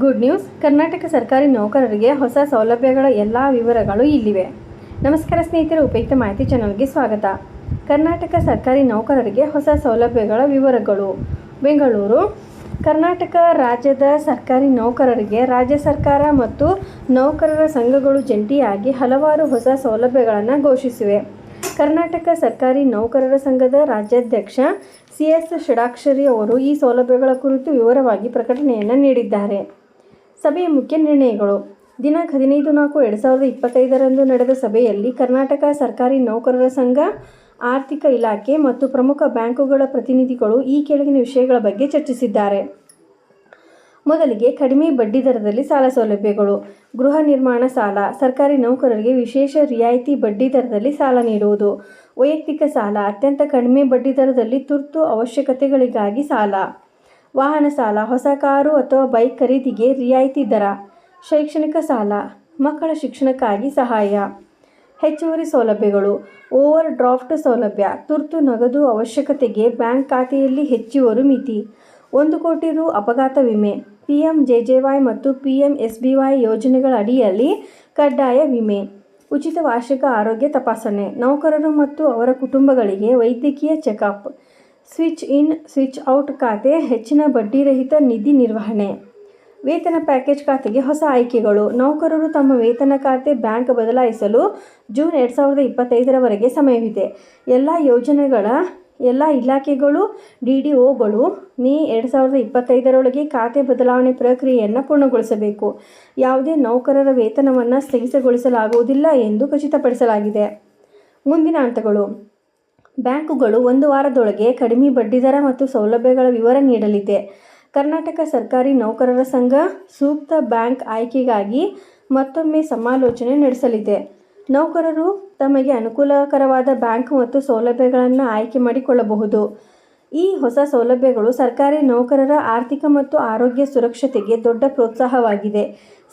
Good news. Karnataka ಸರ್ಕಾರಿ ನೌಕರರಿಗೆ ಹೊಸ ಸೌಲಭ್ಯಗಳ ಎಲ್ಲ ವಿವರಗಳು ಇಲ್ಲಿವೆ. ನಮಸ್ಕಾರ ಸ್ನೇಹಿತರೆ, ಉಪಯುಕ್ತ ಮಾಹಿತಿ ಚಾನಲ್ಗೆ ಸ್ವಾಗತ. ಕರ್ನಾಟಕ ಸರ್ಕಾರಿ ನೌಕರರಿಗೆ ಹೊಸ ಸೌಲಭ್ಯಗಳ ವಿವರಗಳು. ಬೆಂಗಳೂರು, ಕರ್ನಾಟಕ ರಾಜ್ಯದ ಸರ್ಕಾರಿ ನೌಕರರಿಗೆ ರಾಜ್ಯ ಸರ್ಕಾರ ಮತ್ತು ನೌಕರರ ಸಂಘಗಳು ಜಂಟಿಯಾಗಿ ಹಲವಾರು ಹೊಸ ಸೌಲಭ್ಯಗಳನ್ನು ಘೋಷಿಸಿವೆ. ಕರ್ನಾಟಕ ಸರ್ಕಾರಿ ನೌಕರರ ಸಂಘದ ರಾಜ್ಯಾಧ್ಯಕ್ಷ ಸಿ ಎಸ್ ಷಡಾಕ್ಷರಿ ಅವರು ಈ ಸೌಲಭ್ಯಗಳ ಕುರಿತು ವಿವರವಾಗಿ ಪ್ರಕಟಣೆಯನ್ನು ನೀಡಿದ್ದಾರೆ. ಸಭೆಯ ಮುಖ್ಯ ನಿರ್ಣಯಗಳು. ದಿನಾಂಕ ಹದಿನೈದು ನಾಲ್ಕು ಎರಡು ಸಾವಿರದ ಇಪ್ಪತ್ತೈದರಂದು ನಡೆದ ಸಭೆಯಲ್ಲಿ ಕರ್ನಾಟಕ ಸರ್ಕಾರಿ ನೌಕರರ ಸಂಘ, ಆರ್ಥಿಕ ಇಲಾಖೆ ಮತ್ತು ಪ್ರಮುಖ ಬ್ಯಾಂಕುಗಳ ಪ್ರತಿನಿಧಿಗಳು ಈ ಕೆಳಗಿನ ವಿಷಯಗಳ ಬಗ್ಗೆ ಚರ್ಚಿಸಿದ್ದಾರೆ. ಮೊದಲಿಗೆ ಕಡಿಮೆ ಬಡ್ಡಿ ದರದಲ್ಲಿ ಸಾಲ ಸೌಲಭ್ಯಗಳು. ಗೃಹ ನಿರ್ಮಾಣ ಸಾಲ, ಸರ್ಕಾರಿ ನೌಕರರಿಗೆ ವಿಶೇಷ ರಿಯಾಯಿತಿ ಬಡ್ಡಿ ದರದಲ್ಲಿ ಸಾಲ ನೀಡುವುದು. ವೈಯಕ್ತಿಕ ಸಾಲ, ಅತ್ಯಂತ ಕಡಿಮೆ ಬಡ್ಡಿ ದರದಲ್ಲಿ ತುರ್ತು ಅವಶ್ಯಕತೆಗಳಿಗಾಗಿ ಸಾಲ. ವಾಹನ ಸಾಲ, ಹೊಸ ಕಾರು ಅಥವಾ ಬೈಕ್ ಖರೀದಿಗೆ ರಿಯಾಯಿತಿ ದರ, ಶೈಕ್ಷಣಿಕ ಸಾಲ, ಮಕ್ಕಳ ಶಿಕ್ಷಣಕ್ಕಾಗಿ ಸಹಾಯ, ಹೆಚ್ಚುವರಿ ಸೌಲಭ್ಯಗಳು ಓವರ್ ಡ್ರಾಫ್ಟ್ ಸೌಲಭ್ಯ, ತುರ್ತು ನಗದು ಅವಶ್ಯಕತೆಗೆ ಬ್ಯಾಂಕ್ ಖಾತೆಯಲ್ಲಿ ಹೆಚ್ಚುವರಿ ಮಿತಿ, ಒಂದು ಕೋಟಿ ರು ಅಪಘಾತ ವಿಮೆ P M J J Y ಮತ್ತು P M S B Y ಯೋಜನೆಗಳ ಅಡಿಯಲ್ಲಿ ಕಡ್ಡಾಯ ವಿಮೆ, ಉಚಿತ ವಾರ್ಷಿಕ ಆರೋಗ್ಯ ತಪಾಸಣೆ, ನೌಕರರು ಮತ್ತು ಅವರ ಕುಟುಂಬಗಳಿಗೆ ವೈದ್ಯಕೀಯ checkup switch in, switch out ಖಾತೆ, ಹೆಚ್ಚಿನ ಬಡ್ಡಿರಹಿತ ನಿಧಿ ನಿರ್ವಹಣೆ. ವೇತನ ಪ್ಯಾಕೇಜ್ ಖಾತೆಗೆ ಹೊಸ ಆಯ್ಕೆಗಳು. ನೌಕರರು ತಮ್ಮ ವೇತನ ಖಾತೆ ಬ್ಯಾಂಕ್ ಬದಲಾಯಿಸಲು ಜೂನ್ ಎರಡು ಸಾವಿರದ ಇಪ್ಪತ್ತೈದರವರೆಗೆ ಸಮಯವಿದೆ. ಎಲ್ಲ ಯೋಜನೆಗಳ, ಎಲ್ಲ ಇಲಾಖೆಗಳು, ಡಿ ಡಿ ಒಗಳು ಮೇ ಎರಡು ಸಾವಿರದ ಇಪ್ಪತ್ತೈದರೊಳಗೆ ಖಾತೆ ಬದಲಾವಣೆ ಪ್ರಕ್ರಿಯೆಯನ್ನು ಪೂರ್ಣಗೊಳಿಸಬೇಕು. ಯಾವುದೇ ನೌಕರರ ವೇತನವನ್ನು ಸ್ಥಗಿತಗೊಳಿಸಲಾಗುವುದಿಲ್ಲ ಎಂದು ಖಚಿತಪಡಿಸಲಾಗಿದೆ. ಮುಂದಿನ ಹಂತಗಳು. ಬ್ಯಾಂಕುಗಳು ಒಂದು ವಾರದೊಳಗೆ ಕಡಿಮೆ ಬಡ್ಡಿದರ ಮತ್ತು ಸೌಲಭ್ಯಗಳ ವಿವರ ನೀಡಲಿದೆ. ಕರ್ನಾಟಕ ಸರ್ಕಾರಿ ನೌಕರರ ಸಂಘ ಸೂಕ್ತ ಬ್ಯಾಂಕ್ ಆಯ್ಕೆಗಾಗಿ ಮತ್ತೊಮ್ಮೆ ಸಮಾಲೋಚನೆ ನಡೆಸಲಿದೆ. ನೌಕರರು ತಮಗೆ ಅನುಕೂಲಕರವಾದ ಬ್ಯಾಂಕ್ ಮತ್ತು ಸೌಲಭ್ಯಗಳನ್ನು ಆಯ್ಕೆ ಮಾಡಿಕೊಳ್ಳಬಹುದು. ಈ ಹೊಸ ಸೌಲಭ್ಯಗಳು ಸರ್ಕಾರಿ ನೌಕರರ ಆರ್ಥಿಕ ಮತ್ತು ಆರೋಗ್ಯ ಸುರಕ್ಷತೆಗೆ ದೊಡ್ಡ ಪ್ರೋತ್ಸಾಹವಾಗಿದೆ.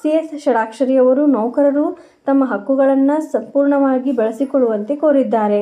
ಸಿ ಎಸ್ ಷಡಾಕ್ಷರಿಯವರು ನೌಕರರು ತಮ್ಮ ಹಕ್ಕುಗಳನ್ನು ಸಂಪೂರ್ಣವಾಗಿ ಬಳಸಿಕೊಳ್ಳುವಂತೆ ಕೋರಿದ್ದಾರೆ.